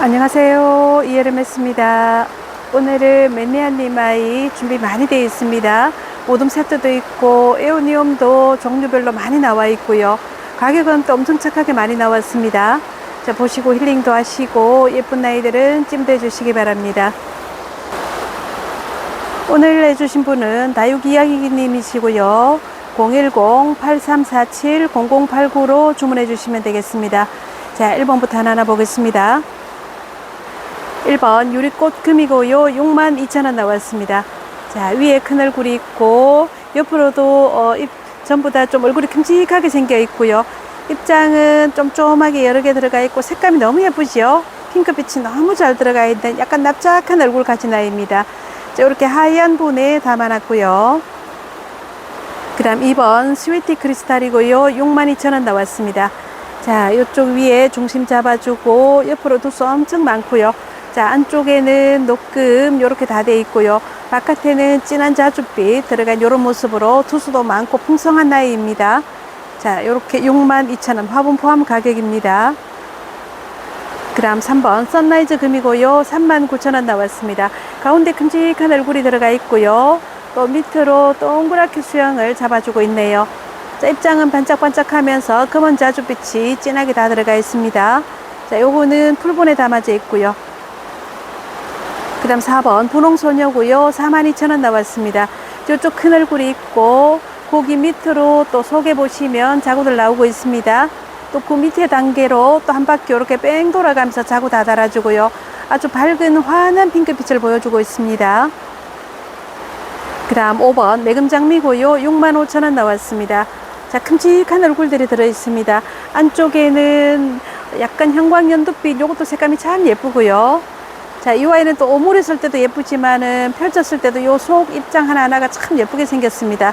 안녕하세요. 이여름했습니다. 오늘은 맨니안 리마이 준비 많이 되어 있습니다. 오둠 세트도 있고 에오니움도 종류별로 많이 나와 있고요. 가격은 또 엄청 착하게 많이 나왔습니다. 자, 보시고 힐링도 하시고 예쁜 나이들은 찜도 해주시기 바랍니다. 오늘 해주신 분은 다육 이야기님이시고요. 010-8347-0089로 주문해 주시면 되겠습니다. 자, 1번부터 하나하나 보겠습니다. 1번 유리꽃 금이고요. 62,000원 나왔습니다. 자, 위에 큰 얼굴이 있고 옆으로도 어, 입, 전부 다 좀 얼굴이 큼직하게 생겨 있고요. 입장은 좀 쪼하게 여러 개 들어가 있고 색감이 너무 예쁘죠? 핑크빛이 너무 잘 들어가 있는 약간 납작한 얼굴 가진 아이입니다. 자, 이렇게 하얀 분에 담아놨고요. 그 다음 2번 스위티 크리스탈이고요. 62,000원 나왔습니다. 자, 이쪽 위에 중심 잡아주고 옆으로 두수 엄청 많고요. 자, 안쪽에는 녹금 이렇게 다 돼 있고요. 바깥에는 진한 자줏빛 들어간 이런 모습으로 투수도 많고 풍성한 나이입니다. 자, 이렇게 62,000원 화분 포함 가격입니다. 그 다음 3번 선라이즈 금이고요. 39,000원 나왔습니다. 가운데 큼직한 얼굴이 들어가 있고요. 또 밑으로 동그랗게 수영을 잡아주고 있네요. 자, 입장은 반짝반짝하면서 검은 자줏빛이 진하게 다 들어가 있습니다. 자, 요거는 풀본에 담아져 있고요. 그 다음 4번 분홍소녀고요. 42,000원 나왔습니다. 이쪽 큰 얼굴이 있고 고기 밑으로 또 속에 보시면 자구들 나오고 있습니다. 또 그 밑에 단계로 또 한 바퀴 이렇게 뺑 돌아가면서 자구 다 달아주고요. 아주 밝은 환한 핑크빛을 보여주고 있습니다. 그 다음 5번 매금장미고요. 65,000원 나왔습니다. 자 큼직한 얼굴들이 들어 있습니다. 안쪽에는 약간 형광연두빛 요것도 색감이 참 예쁘고요 자, 이 아이는 또쓸 때도 예쁘지만은 펼쳤을 때도 요 속 입장 하나하나가 참 예쁘게 생겼습니다.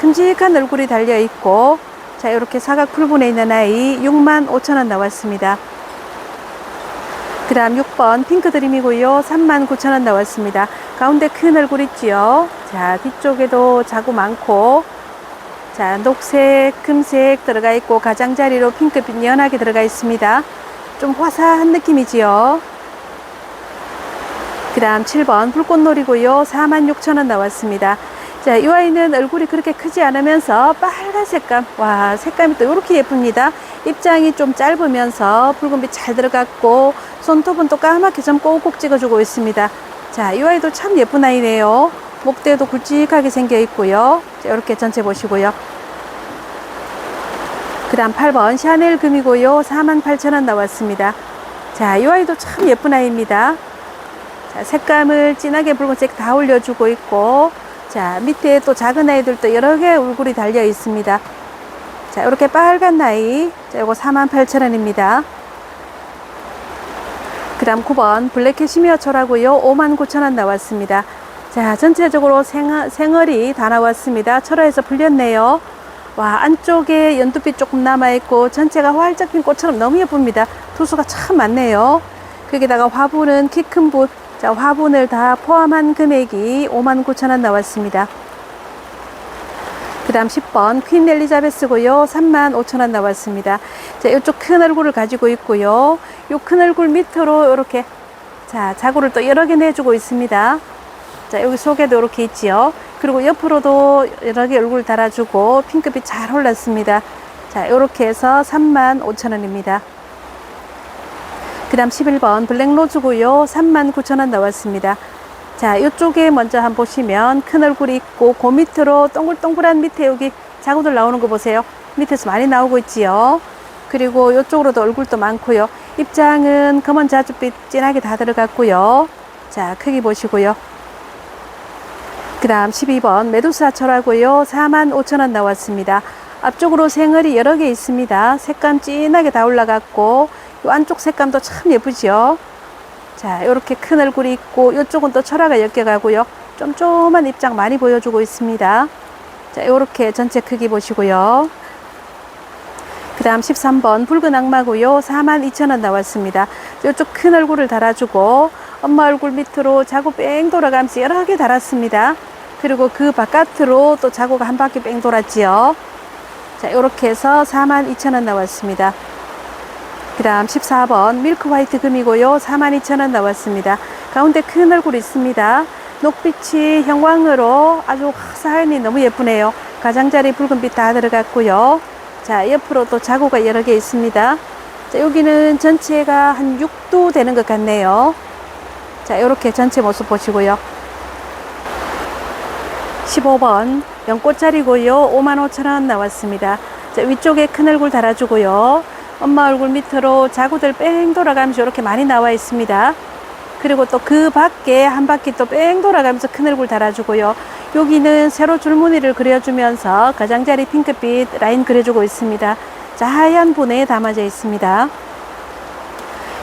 큼직한 얼굴이 달려 있고, 자, 이렇게 사각 풀분에 있는 아이 6만 5천 원 나왔습니다. 그 다음 6번 핑크 드림이고요. 3만 9천 원 나왔습니다. 가운데 큰 얼굴 있지요. 자, 뒤쪽에도 자구 많고, 자, 녹색, 금색 들어가 있고, 가장자리로 핑크빛 연하게 들어가 있습니다. 좀 화사한 느낌이지요. 그 다음 7번 불꽃놀이고요. 46,000원 나왔습니다. 자, 이 아이는 얼굴이 그렇게 크지 않으면서 빨간 색감. 와, 색감이 또 이렇게 예쁩니다. 입장이 좀 짧으면서 붉은빛 잘 들어갔고, 손톱은 또 까맣게 좀 꼭꼭 찍어주고 있습니다. 자, 이 아이도 참 예쁜 아이네요. 목대도 굵직하게 생겨 있고요. 자, 이렇게 전체 보시고요. 그 다음 8번 샤넬 금이고요. 48,000원 나왔습니다. 자, 이 아이도 참 예쁜 아이입니다. 자, 색감을 진하게 붉은색 다 올려주고 있고, 자, 밑에 또 작은 아이들도 여러 개 얼굴이 달려 있습니다. 자, 이렇게 빨간 나이. 자, 요거 48,000원입니다. 그 다음 9번 블랙 캐시미어 철하고요. 59,000원 나왔습니다. 자, 전체적으로 생, 생얼이 다 나왔습니다. 철화에서 풀렸네요. 와, 안쪽에 연두빛 조금 남아있고, 전체가 활짝 핀 꽃처럼 너무 예쁩니다. 투수가 참 많네요. 거기다가 화분은 키큰 분, 자, 화분을 다 포함한 금액이 59,000원 나왔습니다. 그 다음 10번 퀸 엘리자베스고요. 35,000원 나왔습니다. 자, 이쪽 큰 얼굴을 가지고 있고요. 요큰 얼굴 밑으로 이렇게 자, 자구를 또 여러 개 내주고 있습니다. 자, 여기 속에도 이렇게 있지요. 그리고 옆으로도 여러 개 얼굴 달아주고 핑크빛 잘 올랐습니다. 자, 이렇게 해서 35,000원입니다. 그 다음 11번 블랙로즈고요. 39,000원 나왔습니다. 자 이쪽에 먼저 한번 보시면 큰 얼굴이 있고 그 밑으로 동글동글한 밑에 여기 자구들 나오는 거 보세요. 밑에서 많이 나오고 있지요. 그리고 이쪽으로도 얼굴도 많고요. 입장은 검은 자줏빛 진하게 다 들어갔고요. 자 크기 보시고요. 그 다음 12번 메두사 철하고요. 45,000원 나왔습니다. 앞쪽으로 생얼이 여러 개 있습니다. 색감 진하게 다 올라갔고 이 안쪽 색감도 참 예쁘죠 자 이렇게 큰 얼굴이 있고 이쪽은 또 철화가 엮여가고요. 좀 조그만 입장 많이 보여주고 있습니다. 자 이렇게 전체 크기 보시고요. 그 다음 13번 붉은 악마고요. 42,000원 나왔습니다. 이쪽 큰 얼굴을 달아주고 엄마 얼굴 밑으로 자구 뺑 돌아가면서 여러 개 달았습니다. 그리고 그 바깥으로 또 자구가 한 바퀴 뺑 돌았지요. 자 이렇게 해서 42,000원 나왔습니다 그 다음 14번 밀크 화이트 금이고요. 42,000원 나왔습니다. 가운데 큰 얼굴 있습니다. 녹빛이 형광으로 아주 화사하니 너무 예쁘네요. 가장자리 붉은빛 다 들어갔고요. 자, 옆으로 또 자구가 여러 개 있습니다. 자, 여기는 전체가 한 6도 되는 것 같네요. 자, 이렇게 전체 모습 보시고요. 15번 연꽃자리고요. 55,000원 나왔습니다. 자, 위쪽에 큰 얼굴 달아주고요. 엄마 얼굴 밑으로 자구들 뺑 돌아가면서 이렇게 많이 나와 있습니다. 그리고 또 그 밖에 한 바퀴 또 뺑 돌아가면서 큰 얼굴 달아주고요. 여기는 세로 줄무늬를 그려주면서 가장자리 핑크빛 라인 그려주고 있습니다. 자, 하얀 분에 담아져 있습니다.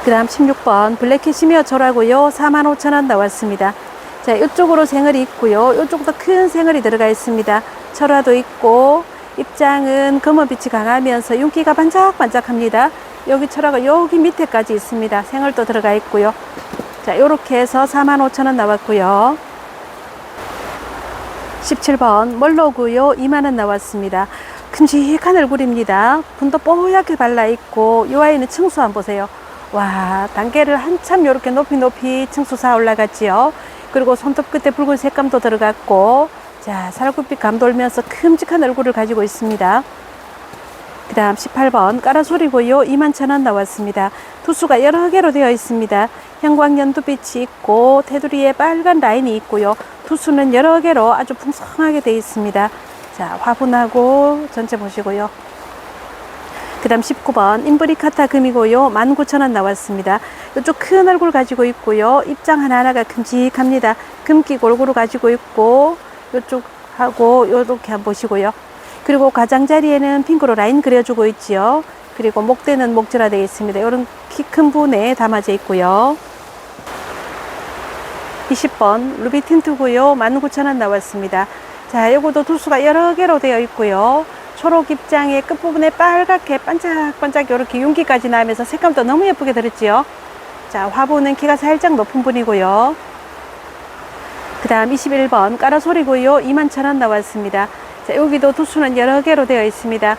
그 다음 16번 블랙 캐시미어 초라고요. 45,000원 나왔습니다. 자, 이쪽으로 생얼이 있고요. 이쪽도 큰 생얼이 들어가 있습니다. 철화도 있고 입장은 검은빛이 강하면서 윤기가 반짝반짝합니다. 여기 철화가 여기 밑에까지 있습니다. 생얼도 들어가 있고요. 자, 요렇게 해서 45,000원 나왔고요. 17번 멀로고요. 2만원 나왔습니다. 큼직한 얼굴입니다. 분도 뽀얗게 발라 있고 이 아이는 층수 한 보세요. 와 단계를 한참 이렇게 높이 높이 층수 사 올라갔지요. 그리고 손톱 끝에 붉은 색감도 들어갔고 자 살구빛 감 돌면서 큼직한 얼굴을 가지고 있습니다. 그 다음 18번 까라소리고요. 21,000원 나왔습니다. 투수가 여러 개로 되어 있습니다. 형광 연두빛이 있고 테두리에 빨간 라인이 있고요. 투수는 여러 개로 아주 풍성하게 되어 있습니다. 자 화분하고 전체 보시고요. 그 다음 19번 인브리카타 금이고요. 19,000원 나왔습니다. 이쪽 큰 얼굴 가지고 있고요. 입장 하나하나가 큼직합니다. 금기 골고루 가지고 있고 이쪽 하고 이렇게 한번 보시고요. 그리고 가장자리에는 핑크로 라인 그려주고 있지요. 그리고 목대는 목줄화 되어 있습니다. 이런 키 큰 분에 담아져 있고요. 20번 루비 틴트고요. 19,000원 나왔습니다. 자, 요것도 두수가 여러 개로 되어 있고요. 초록 입장의 끝부분에 빨갛게 반짝반짝 이렇게 윤기까지 나면서 색감도 너무 예쁘게 들었지요. 자, 화분은 키가 살짝 높은 분이고요. 그 다음 21번 까라소리고요. 21,000원 나왔습니다. 자, 여기도 두수는 여러 개로 되어 있습니다.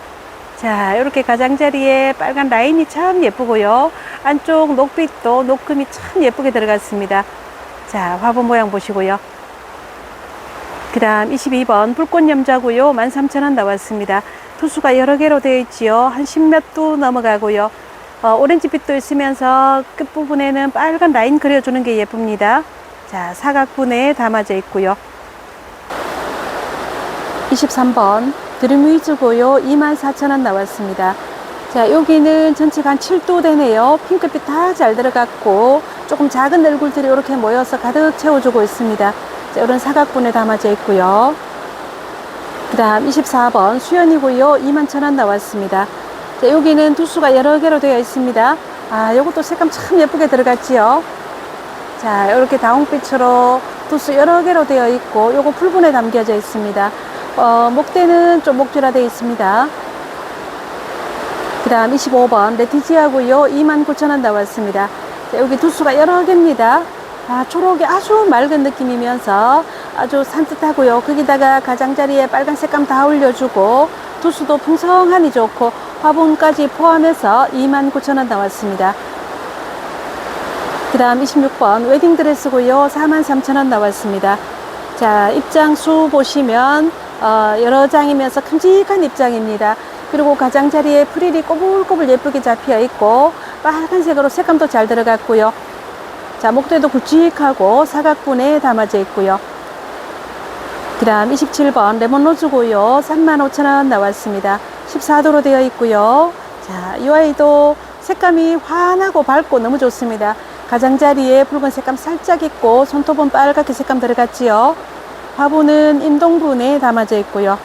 자, 이렇게 가장자리에 빨간 라인이 참 예쁘고요. 안쪽 녹빛도 녹금이 참 예쁘게 들어갔습니다. 자, 화분 모양 보시고요. 그 다음 22번 불꽃 염자고요. 13,000원 나왔습니다. 투수가 여러 개로 되어 있지요. 한 10몇 도 넘어가고요. 어, 오렌지빛도 있으면서 끝부분에는 빨간 라인 그려주는 게 예쁩니다. 자, 사각분에 담아져 있고요. 23번 드림위즈 고요. 24,000원 나왔습니다. 자, 여기는 전체가 한 7도 되네요. 핑크빛 다 잘 들어갔고 조금 작은 얼굴들이 이렇게 모여서 가득 채워주고 있습니다. 자, 이런 사각분에 담아져 있고요. 그 다음 24번 수연이고요. 21,000원 나왔습니다. 자, 여기는 두수가 여러 개로 되어 있습니다. 아, 요것도 색감 참 예쁘게 들어갔지요. 자, 이렇게 다홍빛으로 두수 여러 개로 되어 있고 요거 풀분에 담겨져 있습니다. 어, 목대는 좀 목줄화 되어 있습니다. 그 다음 25번 레티지아고요. 29,000원 나왔습니다. 자, 여기 두수가 여러 개입니다. 아, 초록이 아주 맑은 느낌이면서 아주 산뜻하고요. 거기다가 가장자리에 빨간 색감 다 올려주고 두수도 풍성하니 좋고 화분까지 포함해서 29,000원 나왔습니다. 그 다음 26번 웨딩드레스고요. 43,000원 나왔습니다. 자, 입장 수 보시면 어, 여러 장이면서 큼직한 입장입니다. 그리고 가장자리에 프릴이 꼬불꼬불 예쁘게 잡혀 있고 빨간색으로 색감도 잘 들어갔고요. 자, 목대도 굵직하고 사각분에 담아져 있고요. 그 다음 27번 레몬로즈고요. 35,000원 나왔습니다. 14도로 되어 있고요. 자, 이 아이도 색감이 환하고 밝고 너무 좋습니다. 가장자리에 붉은 색감 살짝 있고 손톱은 빨갛게 색감 들어갔지요. 화분은 인동분에 담아져 있고요.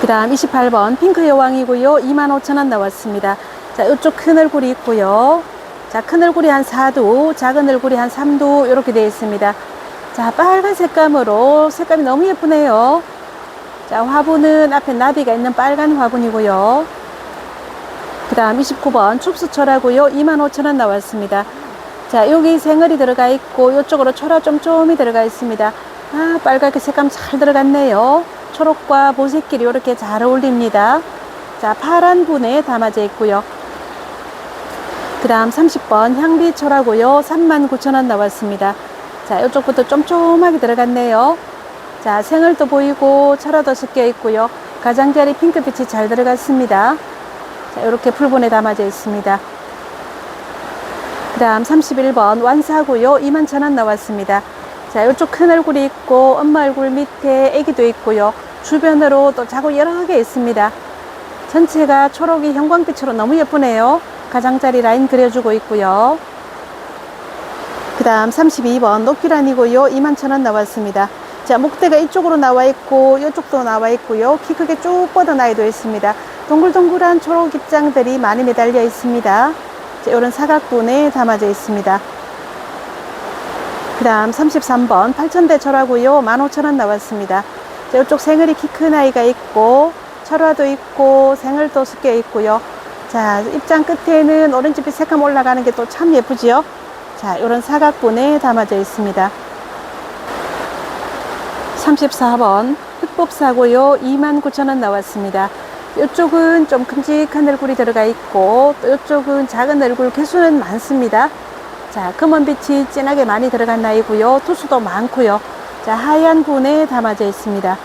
그 다음 28번 핑크 여왕이고요. 25,000원 나왔습니다. 자, 이쪽 큰 얼굴이 있고요. 자, 큰 얼굴이 한 4도, 작은 얼굴이 한 3도 이렇게 되어 있습니다. 자, 빨간 색감으로 색감이 너무 예쁘네요. 자, 화분은 앞에 나비가 있는 빨간 화분이고요. 그 다음 29번 춥수철하고요. 25,000원 나왔습니다. 자, 여기 생얼이 들어가 있고 이쪽으로 초라 쫌쫌이 들어가 있습니다. 아, 빨갛게 색감 잘 들어갔네요. 초록과 보색끼리 이렇게 잘 어울립니다. 자, 파란 분에 담아져 있고요. 그 다음 30번 향비초라고요. 39,000원 나왔습니다. 자, 이쪽부터 쫌쫌하게 들어갔네요. 자, 생얼도 보이고 철화도 섞여 있고요. 가장자리 핑크빛이 잘 들어갔습니다. 자, 이렇게 풀분에 담아져 있습니다. 그 다음 31번 완사고요. 21,000원 나왔습니다. 자, 이쪽 큰 얼굴이 있고 엄마 얼굴 밑에 애기도 있고요. 주변으로 또 자고 여러 개 있습니다. 전체가 초록이 형광빛으로 너무 예쁘네요. 가장자리 라인 그려주고 있고요. 그 다음 32번 녹기란이고요. 21,000원 나왔습니다. 자, 목대가 이쪽으로 나와 있고 이쪽도 나와 있고요. 키 크게 쭉 뻗어나이도 있습니다. 동글동글한 초록 입장들이 많이 매달려 있습니다. 자, 이런 사각분에 담아져 있습니다. 그 다음 33번 8,000대 철하고요. 15,000원 나왔습니다. 자, 이쪽 생얼이 키 큰 아이가 있고 철화도 있고 생얼도 섞여 있고요. 자, 입장 끝에는 오렌지빛 색감 올라가는 게 또 참 예쁘지요? 자, 이런 사각분에 담아져 있습니다. 34번 흑법사고요. 29,000원 나왔습니다. 이쪽은 좀 큼직한 얼굴이 들어가 있고 또 이쪽은 작은 얼굴 개수는 많습니다. 자, 금은빛이 진하게 많이 들어간 나이고요. 투수도 많고요. 자, 하얀 분에 담아져 있습니다.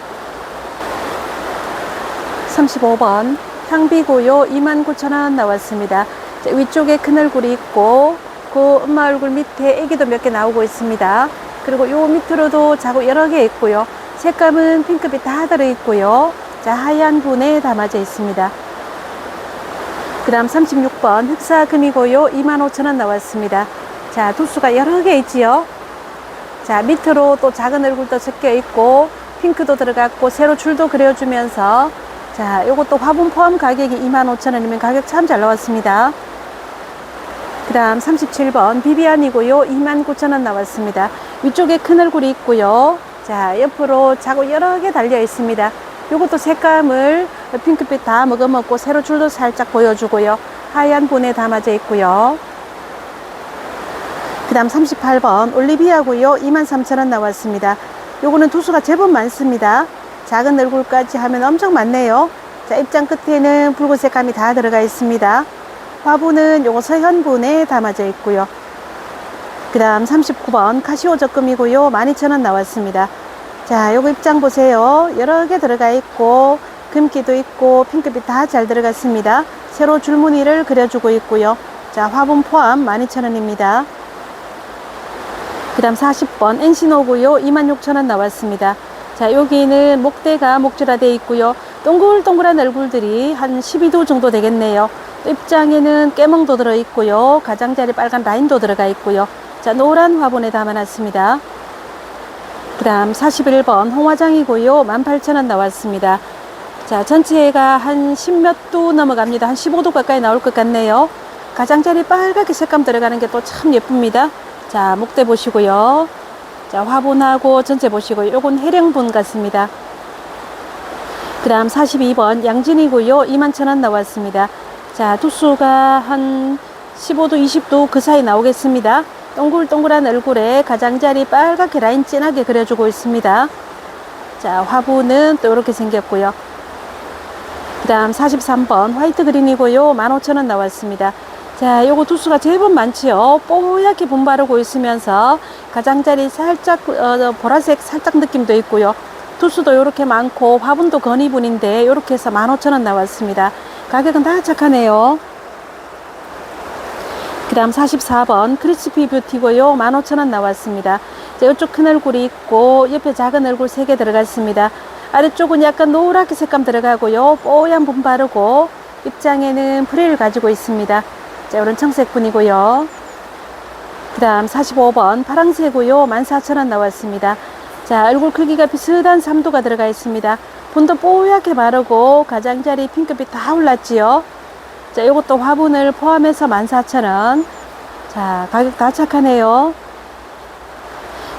35번 향비고요. 29,000원 나왔습니다. 자, 위쪽에 큰 얼굴이 있고 그 엄마 얼굴 밑에 애기도 몇 개 나오고 있습니다. 그리고 요 밑으로도 자고 여러 개 있고요. 색감은 핑크빛 다 들어 있고요. 자, 하얀 분에 담아져 있습니다. 그 다음 36번 흑사금이고요. 25,000원 나왔습니다. 자, 두수가 여러 개 있지요. 자, 밑으로 또 작은 얼굴도 섞여 있고 핑크도 들어갔고 세로 줄도 그려주면서 자, 요것도 화분 포함 가격이 25,000원이면 가격 참 잘 나왔습니다. 그 다음 37번 비비안이고요. 29,000원 나왔습니다. 위쪽에 큰 얼굴이 있고요. 자, 옆으로 자고 여러 개 달려 있습니다. 요것도 색감을 핑크빛 다 먹어먹고 세로 줄도 살짝 보여주고요. 하얀 분에 담아져 있고요. 그 다음 38번 올리비아고요. 23,000원 나왔습니다. 요거는 두수가 제법 많습니다. 작은 얼굴까지 하면 엄청 많네요. 자, 입장 끝에는 붉은색 감이 다 들어가 있습니다. 화분은 요거 서현분에 담아져 있고요. 그 다음 39번 카시오 적금이고요. 12,000원 나왔습니다. 자, 요거 입장 보세요. 여러 개 들어가 있고, 금기도 있고, 핑크빛 다 잘 들어갔습니다. 세로 줄무늬를 그려주고 있고요. 자, 화분 포함 12,000원입니다. 그 다음 40번 엔시노고요. 26,000원 나왔습니다. 자, 여기는 목대가 목줄화되어 있고요. 동글동글한 얼굴들이 한 12도 정도 되겠네요. 또 입장에는 깨멍도 들어 있고요. 가장자리 빨간 라인도 들어가 있고요. 자, 노란 화분에 담아놨습니다. 그 다음 41번 홍화장이고요. 18,000원 나왔습니다. 자, 전체가 한 10몇 도 넘어갑니다. 한 15도 가까이 나올 것 같네요. 가장자리 빨갛게 색감 들어가는 게 또 참 예쁩니다. 자, 목대 보시고요. 자, 화분하고 전체 보시고요. 요건 해령분 같습니다. 그 다음 42번 양진이고요. 21,000원 나왔습니다. 자, 두수가 한 15도, 20도 그 사이 나오겠습니다. 동글동글한 얼굴에 가장자리 빨갛게 라인 진하게 그려주고 있습니다. 자, 화분은 또 이렇게 생겼고요. 그 다음 43번 화이트 그린이고요. 15,000원 나왔습니다. 자, 요거 두수가 제법 많지요. 뽀얗게 분바르고 있으면서 가장자리 살짝 어, 보라색 살짝 느낌도 있고요. 두수도 이렇게 많고 화분도 건이분인데 이렇게 해서 15,000원 나왔습니다. 가격은 다 착하네요. 그 다음 44번 크리스피 뷰티고요. 15,000원 나왔습니다. 자, 이쪽 큰 얼굴이 있고 옆에 작은 얼굴 3개 들어갔습니다. 아래쪽은 약간 노랗게 색감 들어가고요. 뽀얀 분 바르고 입장에는 프레를 가지고 있습니다. 자, 이런 청색 분이고요. 그 다음 45번 파랑새고요. 14,000원 나왔습니다. 자, 얼굴 크기가 비슷한 3도가 들어가 있습니다. 분도 뽀얗게 바르고 가장자리 핑크빛 다 올랐지요. 자, 이것도 화분을 포함해서 14,000원. 자, 가격 다 착하네요.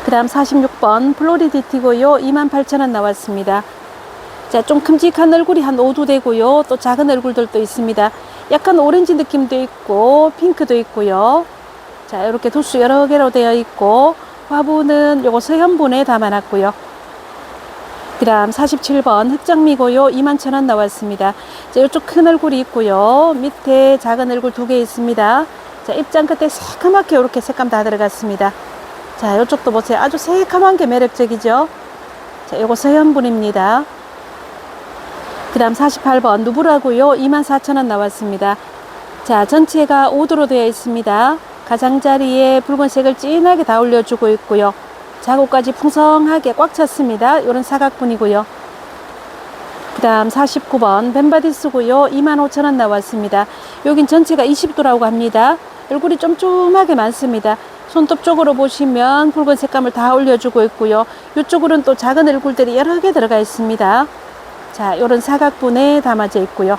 그 다음 46번 플로리디티고요. 28,000원 나왔습니다. 자, 좀 큼직한 얼굴이 한 5도 되고요. 또 작은 얼굴들도 있습니다. 약간 오렌지 느낌도 있고, 핑크도 있고요. 자, 이렇게 도수 여러 개로 되어 있고, 화분은 요거 서현분에 담아놨고요. 그 다음 47번 흑장미고요. 21,000원 나왔습니다. 자, 이쪽 큰 얼굴이 있고요. 밑에 작은 얼굴 두 개 있습니다. 자, 입장 끝에 새까맣게 이렇게 색감 다 들어갔습니다. 자, 이쪽도 보세요. 아주 새까만 게 매력적이죠? 자, 요거 서현분입니다. 그 다음 48번 누브라고요. 24,000원 나왔습니다. 자, 전체가 5도로 되어 있습니다. 가장자리에 붉은색을 진하게 다 올려주고 있고요. 자국까지 풍성하게 꽉 찼습니다. 이런 사각분이고요. 그 다음 49번 벤바디스고요. 25,000원 나왔습니다. 여긴 전체가 20도라고 합니다. 얼굴이 쫌쫌하게 많습니다. 손톱 쪽으로 보시면 붉은 색감을 다 올려주고 있고요. 이쪽으로는 또 작은 얼굴들이 여러 개 들어가 있습니다. 자, 이런 사각분에 담아져 있고요.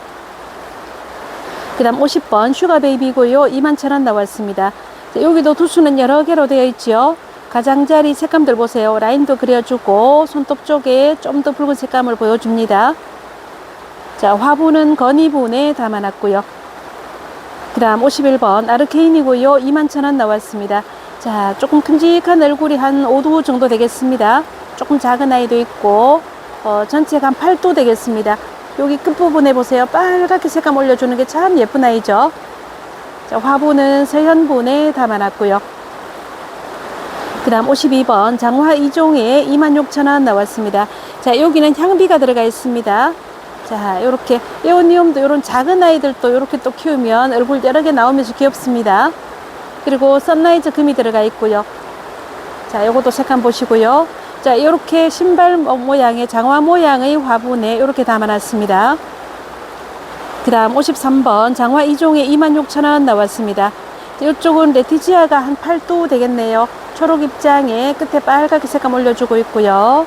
그 다음 50번 슈가 베이비고요. 21,000원 나왔습니다. 자, 여기도 두수는 여러 개로 되어 있죠. 가장자리 색감들 보세요. 라인도 그려주고 손톱 쪽에 좀 더 붉은 색감을 보여줍니다. 자, 화분은 건이분에 담아놨고요. 그 다음 51번 아르케인이고요. 21,000원 나왔습니다. 자, 조금 큼직한 얼굴이 한 5도 정도 되겠습니다. 조금 작은 아이도 있고, 어, 전체가 한 8도 되겠습니다. 여기 끝부분에 보세요. 빨갛게 색감 올려주는 게 참 예쁜 아이죠. 자, 화분은 서현분에 담아놨고요. 그 다음 52번 장화 2종에 26,000원 나왔습니다. 자, 여기는 향비가 들어가 있습니다. 자, 이렇게 에오니움도 이런 작은 아이들도 이렇게 또 키우면 얼굴 여러 개 나오면서 귀엽습니다. 그리고 선라이즈 금이 들어가 있고요. 자, 요것도 색감 보시고요. 자, 이렇게 신발 모- 모양의 장화 모양의 화분에 이렇게 담아놨습니다. 그 다음 53번 장화 2종에 26,000원 나왔습니다. 이쪽은 레티지아가 한 8도 되겠네요. 초록 입장에 끝에 빨갛게 색감 올려주고 있고요.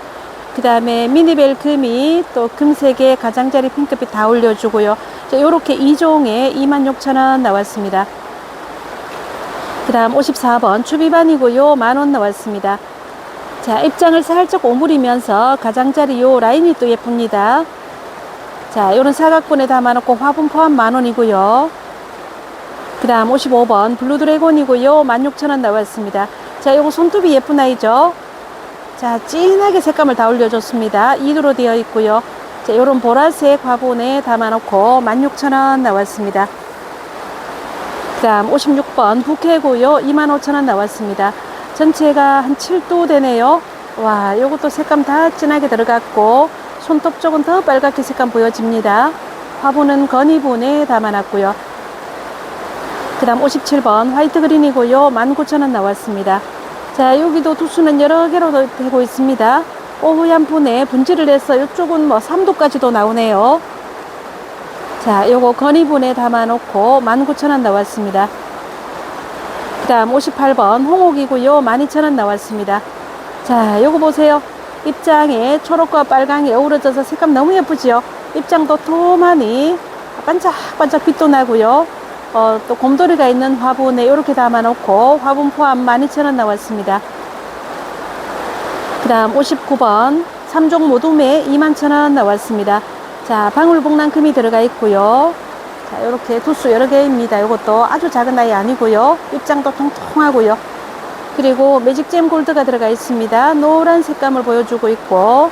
그 다음에 미니벨 금이 또 금색의 가장자리 핑크빛 다 올려주고요. 자, 요렇게 2종에 26,000원 나왔습니다. 그 다음 54번 추비반이고요. 만원 나왔습니다. 자, 입장을 살짝 오므리면서 가장자리 요 라인이 또 예쁩니다. 자, 요런 사각분에 담아놓고 화분 포함 만원이고요. 그 다음 55번 블루드래곤이고요. 16,000원 나왔습니다. 자, 요거 손톱이 예쁜 아이죠. 자, 진하게 색감을 다 올려줬습니다. 2도로 되어 있고요. 자, 요런 보라색 화분에 담아놓고 16,000원 나왔습니다. 그 다음 56번 부케고요. 25,000원 나왔습니다. 전체가 한 7도 되네요. 와, 요것도 색감 다 진하게 들어갔고, 손톱 쪽은 더 빨갛게 색감 보여집니다. 화분은 건이분에 담아놨고요. 그 다음 57번 화이트 그린이고요. 19,000원 나왔습니다. 자, 여기도 두수는 여러 개로 되고 있습니다. 오후얀 분에 분질을 해서 이쪽은 뭐 3도까지도 나오네요. 자, 요거 건이분에 담아놓고 19,000원 나왔습니다. 그 다음 58번 홍옥이고요. 12,000원 나왔습니다. 자, 요거 보세요. 입장에 초록과 빨강이 어우러져서 색감 너무 예쁘지요? 입장도 토만이 반짝반짝 빛도 나고요. 어, 또 곰돌이가 있는 화분에 이렇게 담아놓고 화분 포함 12,000원 나왔습니다. 그 다음 59번 3종 모둠에 21,000원 나왔습니다. 자, 방울복랑금이 들어가 있고요. 자, 이렇게 두수 여러 개입니다. 이것도 아주 작은 아이 아니고요. 입장도 통통하고요. 그리고 매직잼 골드가 들어가 있습니다. 노란 색감을 보여주고 있고,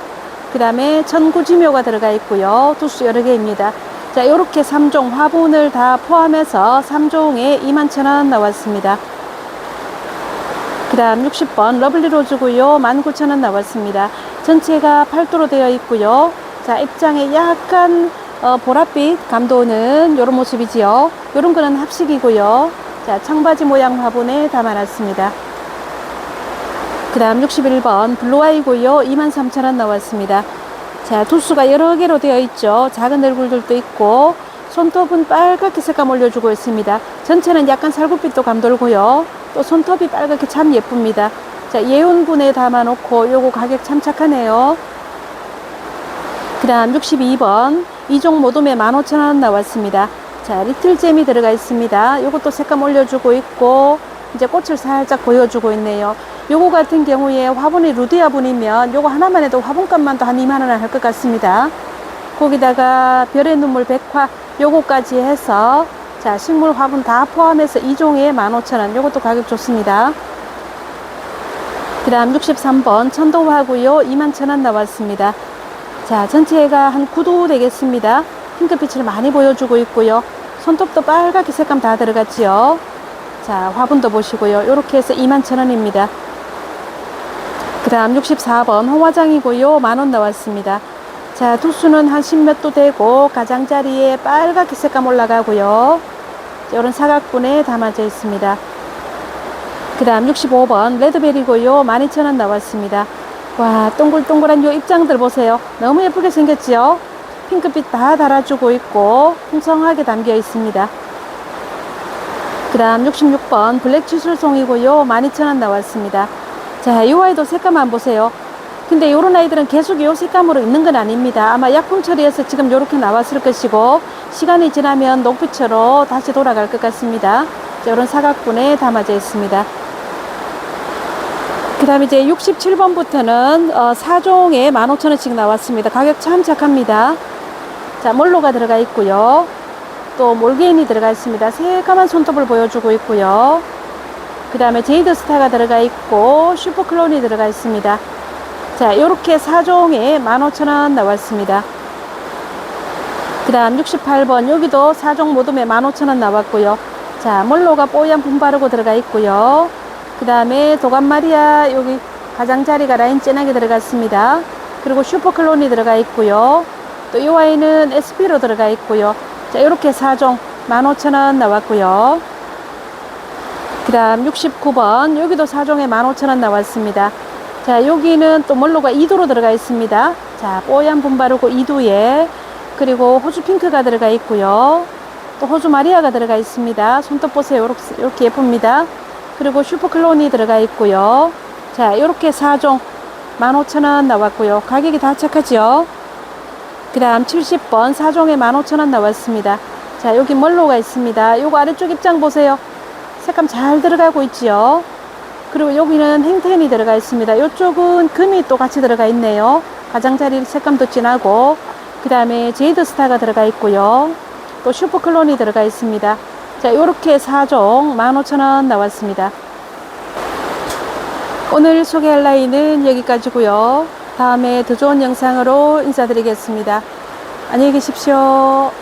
그 다음에 천구지묘가 들어가 있고요. 두수 여러 개입니다. 자, 이렇게 3종 화분을 다 포함해서 3종에 21,000원 나왔습니다. 그 다음 60번 러블리 로즈고요. 19,000원 나왔습니다. 전체가 8도로 되어 있고요. 자, 입장에 약간 어, 보랏빛 감도는 이런 모습이지요. 이런 거는 합식이고요. 자, 청바지 모양 화분에 담아놨습니다. 그 다음 61번 블루아이고요. 23,000원 나왔습니다. 자, 두수가 여러 개로 되어 있죠. 작은 얼굴들도 있고, 손톱은 빨갛게 색감 올려주고 있습니다. 전체는 약간 살구빛도 감돌고요. 또 손톱이 빨갛게 참 예쁩니다. 자, 예온분에 담아놓고 요거 가격 참 착하네요. 그 다음 62번 이종 모둠에 15,000원 나왔습니다. 자, 리틀잼이 들어가 있습니다. 요것도 색감 올려주고 있고, 이제 꽃을 살짝 보여주고 있네요. 요거 같은 경우에 화분이 루디아 분이면 요거 하나만 해도 화분값만 도 한 2만원 할 것 같습니다. 거기다가 별의 눈물 백화 요거까지 해서 자 식물 화분 다 포함해서 2종에 15,000원 요것도 가격 좋습니다. 그 다음 63번 천도화고요 21,000원 나왔습니다. 자 전체가 한 9도 되겠습니다. 핑크빛을 많이 보여주고 있고요. 손톱도 빨갛게 색감 다 들어갔지요. 자, 화분도 보시고요. 이렇게 해서 21,000원입니다. 그 다음 64번 홍화장이고요. 만원 나왔습니다. 자, 두수는 한 10몇 도 되고 가장자리에 빨갛게 색감 올라가고요. 이런 사각분에 담아져 있습니다. 그 다음 65번 레드베리고요. 12,000원 나왔습니다. 와, 동글동글한 요 입장들 보세요. 너무 예쁘게 생겼지요? 핑크빛 다 달아주고 있고 풍성하게 담겨 있습니다. 그 다음 66번 블랙 추술송이고요. 12,000원 나왔습니다. 자, 이 아이도 색감만 보세요. 근데 요런 아이들은 계속 요 색감으로 있는 건 아닙니다. 아마 약품 처리해서 지금 요렇게 나왔을 것이고 시간이 지나면 녹빛으로 다시 돌아갈 것 같습니다. 자, 요런 사각분에 담아져 있습니다. 그 다음에 이제 67번부터는 어, 4종에 15,000원씩 나왔습니다. 가격 참 착합니다. 자, 몰로가 들어가 있고요. 또 몰게인이 들어가 있습니다. 새까만 손톱을 보여주고 있고요. 그 다음에 제이드 스타가 들어가 있고 슈퍼클론이 들어가 있습니다. 자, 요렇게 4종에 15,000원 나왔습니다. 그 다음 68번 여기도 4종 모둠에 15,000원 나왔고요. 자, 몰로가 뽀얀 분 바르고 들어가 있고요. 그 다음에 도감마리아 여기 가장자리가 라인 진하게 들어갔습니다. 그리고 슈퍼클론이 들어가 있고요. 또 이 와인은 SP로 들어가 있고요. 자, 이렇게 4종 15,000원 나왔고요. 그 다음 69번 여기도 4종에 15,000원 나왔습니다. 자, 여기는 또 몰로가 2도로 들어가 있습니다. 자, 뽀얀 분 바르고 2도에 그리고 호주 핑크가 들어가 있고요. 또 호주 마리아가 들어가 있습니다. 손톱 보세요. 이렇게, 이렇게 예쁩니다. 그리고 슈퍼클론이 들어가 있고요. 자, 이렇게 4종 15,000원 나왔고요. 가격이 다 착하죠? 그 다음 70번 4종에 15,000원 나왔습니다. 자, 여기 멀로가 있습니다. 요거 아래쪽 입장 보세요. 색감 잘 들어가고 있지요? 그리고 여기는 행텐이 들어가 있습니다. 이쪽은 금이 또 같이 들어가 있네요. 가장자리 색감도 진하고 그 다음에 제이드 스타가 들어가 있고요. 또 슈퍼클론이 들어가 있습니다. 자, 요렇게 4종 15,000원 나왔습니다. 오늘 소개할 라인은 여기까지고요. 다음에 더 좋은 영상으로 인사드리겠습니다. 안녕히 계십시오.